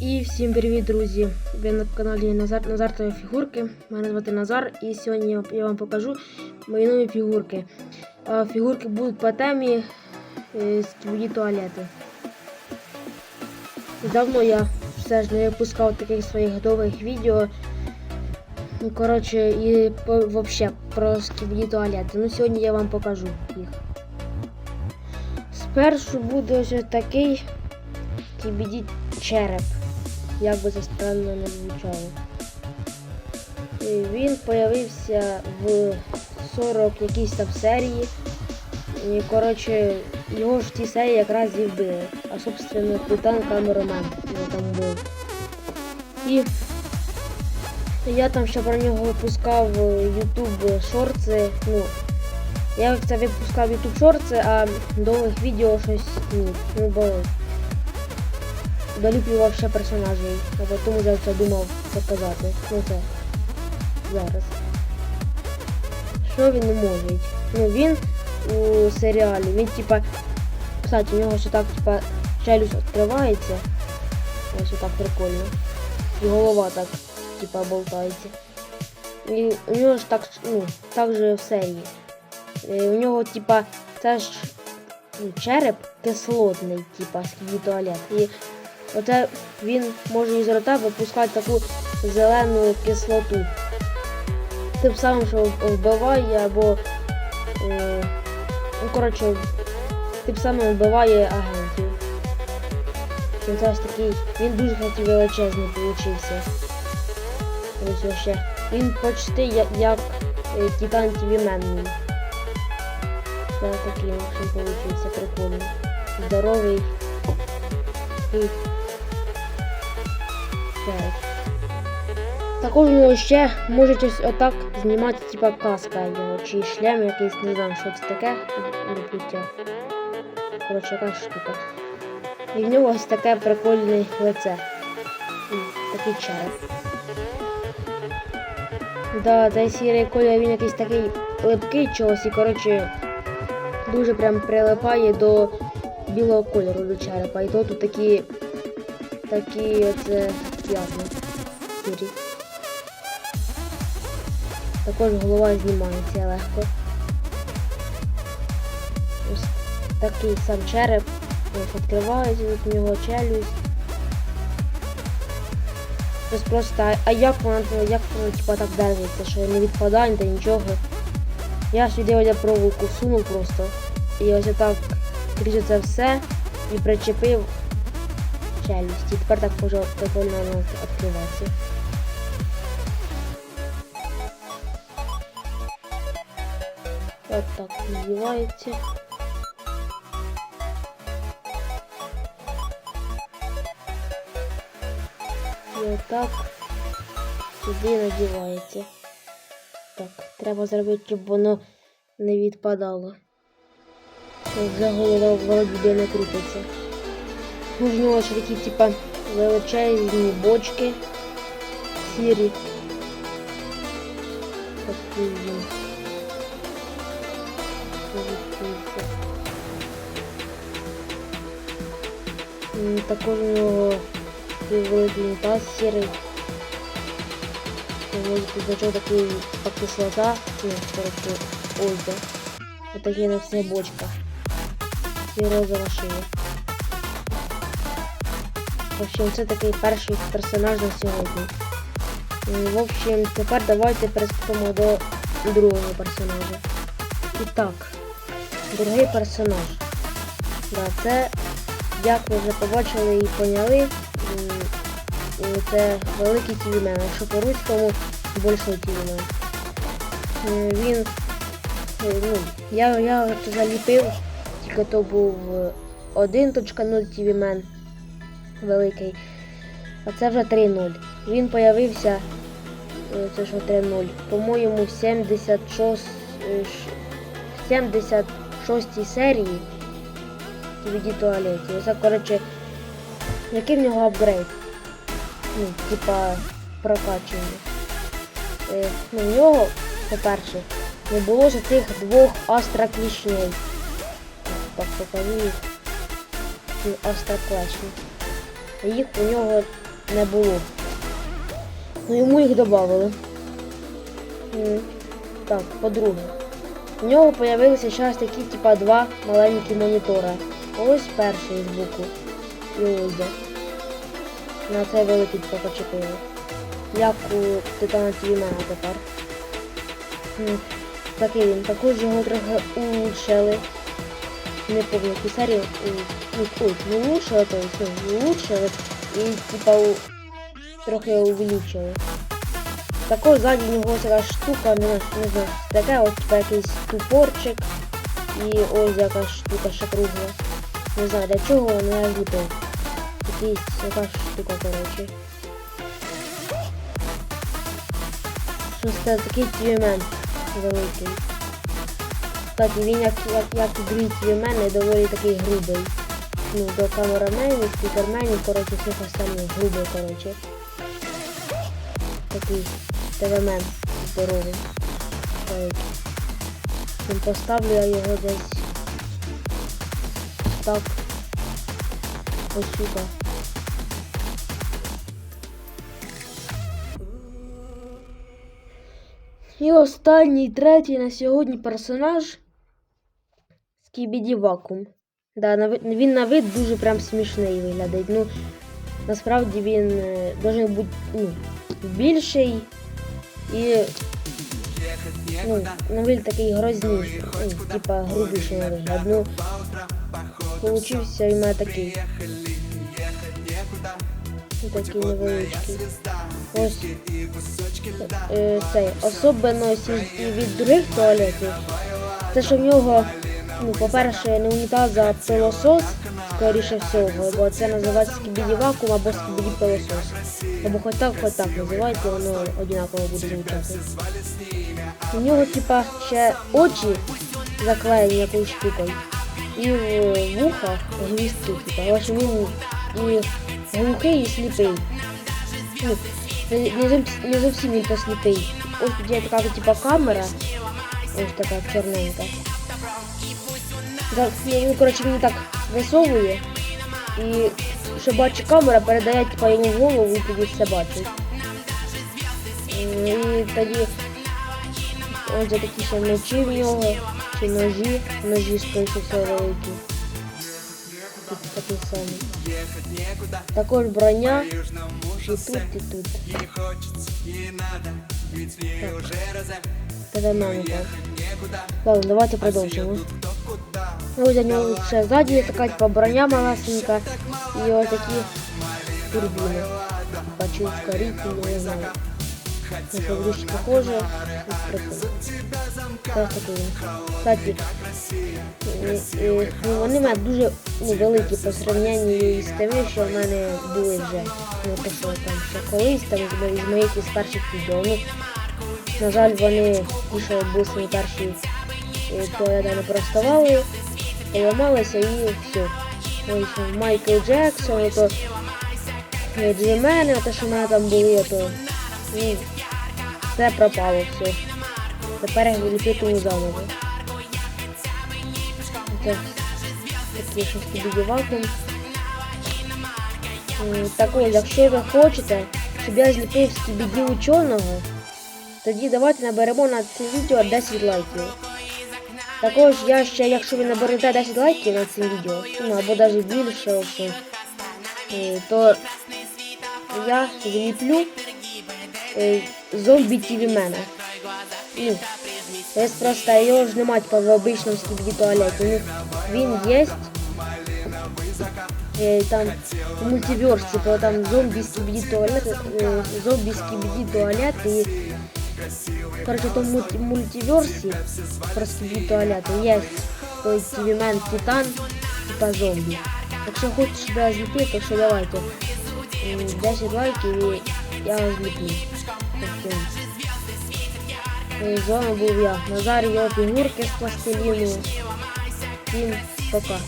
І всім привіт, друзі! Ви на каналі Назар Назартові фігурки. Мене звати Назар, і сьогодні я- вам покажу мої нові фігурки. Фігурки будуть по темі е, свої туалети. Давно я все ж не випускав таких своїх готових відео. Ну, коротше, і вообще про скібні туалети. Ну, сьогодні я вам покажу їх. Спершу буде ось такий кібіді череп. Як би це странно не звучало. Він появився в 40 якійсь там серії. І, коротше, його ж в тій серії якраз і вбили. А собственно Титан Камеромен його там був. І я там ще про нього випускав YouTube шорти. Ну, я це випускав YouTube шорти, а довгих відео щось ні. Ну, бо доліплював ще персонажей, а потім вже це думав показати. Ну це зараз. Що він не може? Ну він у серіалі, він типа. Кстати, у нього ще так, типа, челюсть відкривається. Ось отак прикольно. І голова так, типа, болтається. І у нього ж так, ну, так же в серії. Е, У нього, типа, це ж ну, череп кислотний, типа, скільки туалет. І Оце він може із рота випускати таку зелену кислоту. Тим самим, що вбиває або. Е, ну, коротше, тим самим вбиває агентів. Це ось такий. Він дуже кстати, величезний получився. Ось ще. Він почти як, як е, Титан TV Це такий, в общем, получився прикольний. Здоровий. І П'ять. Також у нього ще ось отак знімати типа каска його, чи шлем якийсь, не знаю, що це таке. Відбуття. Коротше, якась штука. І в нього ось таке прикольне лице. І Такий череп. Да, цей сірий колір він якийсь такий липкий чогось і коротше дуже прям прилипає до білого кольору до черепа. І то тут такі такі оце п'ятна сірі. Також голова знімається легко. Ось такий сам череп. Ось відкривається у нього челюсть. Ось просто, а- як вона, як вона типа так держиться, що не відпадає та нічого. Я сюди я проволоку всунув просто. І ось отак крізь це все і причепив челюсті. Тепер так може воно відкриватися. От так надівається. І отак сюди надівається. Так, треба зробити, щоб воно не відпадало. Ось За голова вроді не крутиться. Ну, в нього ще такі, типа, величезні бочки сірі. Такий він. Відкрився. М, Також у нього такий великий унітаз сірий. Значок такий типа кислота. Ну, коротше, ольга. Отакі на всіх бочках. І розова шия. В общем, це такий перший персонаж на сьогодні. В общем, тепер давайте приступимо до другого персонажа. І так, другий персонаж. Да, це, як ви вже побачили і поняли, м, це великий тівімен, якщо по-руському большой тівімен. Е, Він, е, ну, я, це заліпив, тільки то був е, 1.0 тівімен великий. А це вже 3-0. Він появився, е, це що 3-0, по-моєму, в 76, е, ш- 76 серії DVD туалеті. Оце, коротше, який в нього апгрейд? Ну, типа прокачування. Е, ну, в нього, по-перше, не було ж тих двох астроклішней. Так, покажу їх. Астроклешні. Їх у нього не було. Ну йому їх додали. Так, по-друге. У нього з'явилися зараз такі, типа, два маленькі монітори. Ось перший збоку. І ось де. На цей великий типа почепили. Як у Титана Тівімена тепер. Такий він. Також його трохи улучшили. Не помню, яку серію. Ну, ой, не улучшили, то есть, ну, улучшили. І типа трохи увеличили. Також ззаді у нього ось така штука, не, знаю, не знаю, що таке, типа якийсь тупорчик. І ось якась штука ще. Не знаю для чого, я зліпив. Якийсь якась штука, коротше. Щось це такий тюмен великий. Кстати, він як, як, як і другі тюмени доволі такий грубий. Ну, до камераменів, спікерменів, коротше, всіх останніх грубий, коротше. Такий ТВмен здоровий. Великий. Поставлю я його десь так. Ось сюди. І останній, третій на сьогодні персонаж Скібіді Вакуум. Да, він на вид дуже прям смішний виглядить. Ну, насправді він е, должен бути ну, більший і ну, на вигляд такий грозний, ну, типа грубіший на вигляд. Ну, получився він мене такий. Ну, Такий невеличкий. Ось е, цей особливість від, других туалетів. Те, що в нього, ну, по-перше, не унітаз, а пилосос, скоріше всього, бо це називається скібіді вакуум або скібіді пилосос. Або хоч так, хоч так називайте, воно однаково буде звучати. У нього, типа, ще очі заклеєні якоюсь штукою. І в вухах гвіздки, типа. В общем, він і глухий, і сліпий. Ну, не зовсім він то сліпий. Ось тут є така типа камера. Ось така чорненька. Так, ну, він, коротше, він так висовує. І що бачить камера, передає типа йому голову і тоді все бачить. М, І тоді ось є такі ще мечі в нього, чи ножі, ножі скоріше всього великі. Такий самий. Також броня. І тут, і тут. Так. Це. Ладно, давайте продовжимо. Ну, ось у нього ще ззаді така типа броня малесенька і ось такі турбіни. Бачу ускорителі, не знаю. Прикольно. Ось такий він. Кстати, ну, вони мене дуже ну, великі по сравнянні з тими, що в мене були вже. Ну, там ще колись, там з моїх із перших відео. Ну, на жаль, вони були свої перші е, не проставали, поламалися і все. Ось Майкл Джексон, то е, Джемени, те, що в мене там були, то ну, все пропало все. Тепер я ліпитиму заново. Це такі щось тобі вакуум. Так якщо ви хочете, щоб я зліпив скібіді ученого, тоді давайте наберемо на це відео 10 лайків. Також я ще, якщо ви наберете 10 лайків на це відео, ну або навіть більше, е, то я зліплю е, зомбі тівімена. Ну, Ось просто його ж нема типа в обичному скібіді туалеті. Ну, він є. Е, там в мультиверсі, типа там зомбі скібіді туалет, зомбі скібіді туалет і короче, там мульти мультиверсі про скібіді туалети є той тівімен титан, типа зомбі. Якщо хочеш, щоб я зліпив, то що давайте. 10 лайків і я. Е, З вами був я, Назар його фігурки з пластиліну. Всім пока.